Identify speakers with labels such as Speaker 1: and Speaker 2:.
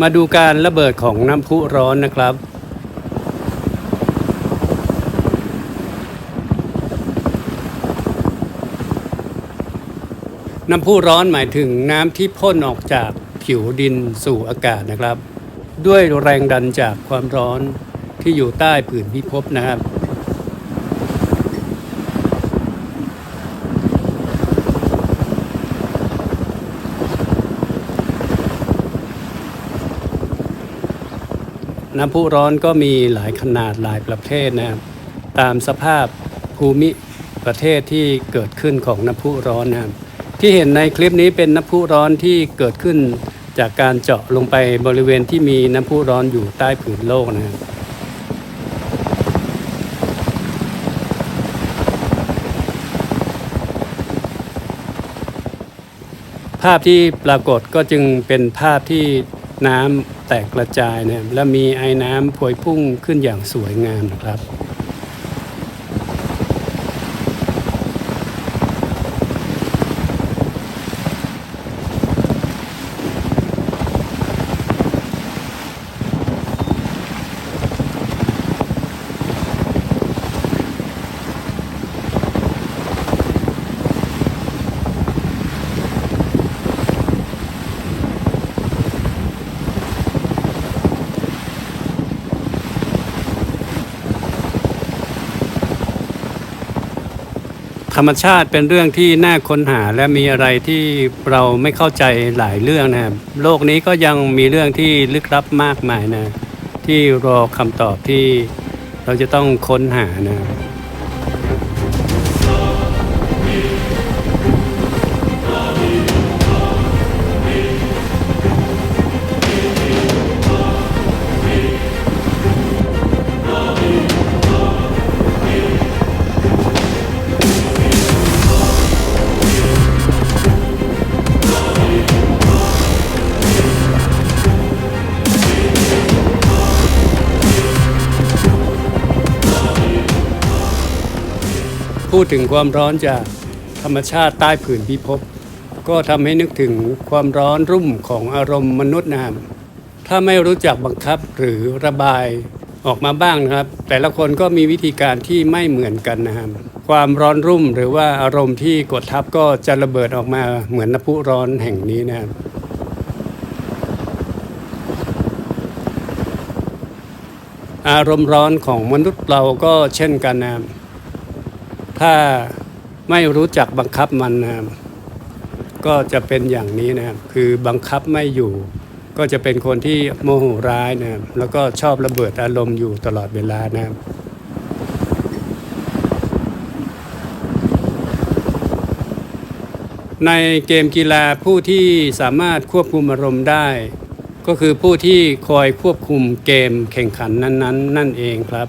Speaker 1: มาดูการระเบิดของน้ำพุร้อนนะครับ น้ำพุร้อนหมายถึงน้ำที่พ่นออกจากผิวดินสู่อากาศนะครับ ด้วยแรงดันจากความร้อนที่อยู่ใต้ผืนพิภพนะครับ น้ำพุร้อนก็มีหลายขนาดหลายประเภทนะครับตามสภาพภูมิประเทศที่เกิดขึ้นของน้ำพุร้อนนะครับที่เห็นในคลิปนี้เป็นน้ำพุร้อนที่เกิดขึ้นจากการเจาะลงไปบริเวณที่มีน้ำพุร้อนอยู่ใต้ผืนโลกนะครับภาพที่ปรากฏก็จึงเป็นภาพที่น้ำ แตกกระจายเนี่ยและมีไอ้น้ำพวยพุ่งขึ้นอย่างสวยงามนะครับ รรมชาติเป็นเรื่องที่น่าค้นหาและมีอะไรที่เราไม่เข้าใจหลายเรื่องนะครับโลกนี้ก็ยังมีเรื่องที่ลึกลับมากมายนะ ที่รอคำตอบที่เราจะต้องค้นหานะ พูดถึงความร้อนจากธรรมชาติใต้ผืนพิภพก็ทำให้นึกถึงความร้อนรุ่มของอารมณ์มนุษย์นะครับถ้าไม่รู้จักบังคับหรือระบายออกมาบ้างนะครับ แต่ละคนก็มีวิธีการที่ไม่เหมือนกันนะครับ ความร้อนรุ่มหรือว่าอารมณ์ที่กดทับก็จะระเบิดออกมาเหมือนน้ำพุร้อนแห่งนี้นะครับอารมณ์ร้อนของมนุษย์เราก็เช่นกันนะครับ ถ้าไม่รู้จักบังคับมันนะครับก็จะเป็นอย่างนี้นะครับคือบังคับไม่อยู่ ก็จะเป็นคนที่โมโหร้ายนะครับแล้วก็ชอบระเบิดอารมณ์อยู่ตลอดเวลานะครับในเกมกีฬาผู้ที่สามารถควบคุมอารมณ์ได้ ก็คือผู้ที่คอยควบคุมเกมแข่งขันนั้นๆ นั่นเองครับ